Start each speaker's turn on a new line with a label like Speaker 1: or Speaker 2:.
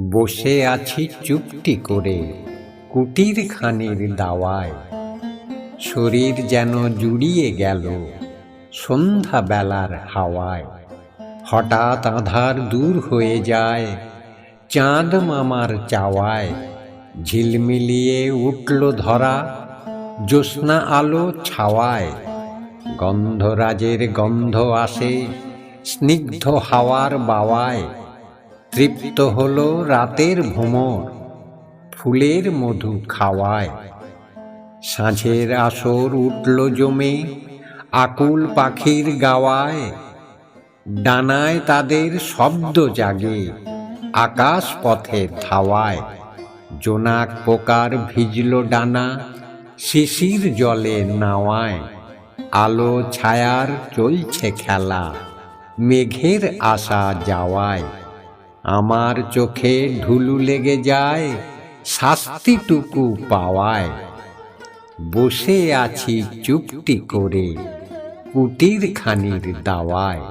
Speaker 1: বসে আছি চুপটি করে কুটির খানির দাওয়ায়। শরীর যেন জুড়িয়ে গেল সন্ধ্যা বেলার হাওয়ায়। হঠাৎ আধার দূর হয়ে যায় চাঁদ মামার চাওয়ায়। ঝিলমিলিয়ে উঠল ধরা জ্যোৎস্না আলো ছাওয়ায়। গন্ধরাজের গন্ধ আসে স্নিগ্ধ হাওয়ার বাওয়ায়। তৃপ্ত হল রাতের ভ্রমর, ফুলের মধু খাওয়ায়। সাঁঝের আসর উঠল জমে, আকুল পাখির গাওয়ায়। ডানায় তাদের শব্দ জাগে আকাশ পথে ধাওয়ায়। জোনাক পোকার ভিজল ডানা, শিশির জলে নাওয়ায়। আলো ছায়ার চলছে খেলা, মেঘের আসা যাওয়ায়। আমার চোখে ঢুলু লেগে যায় শাস্তিটুকু পাওয়ায়। বসে আছি চুপটি করে কুটির খানির দাওয়ায়।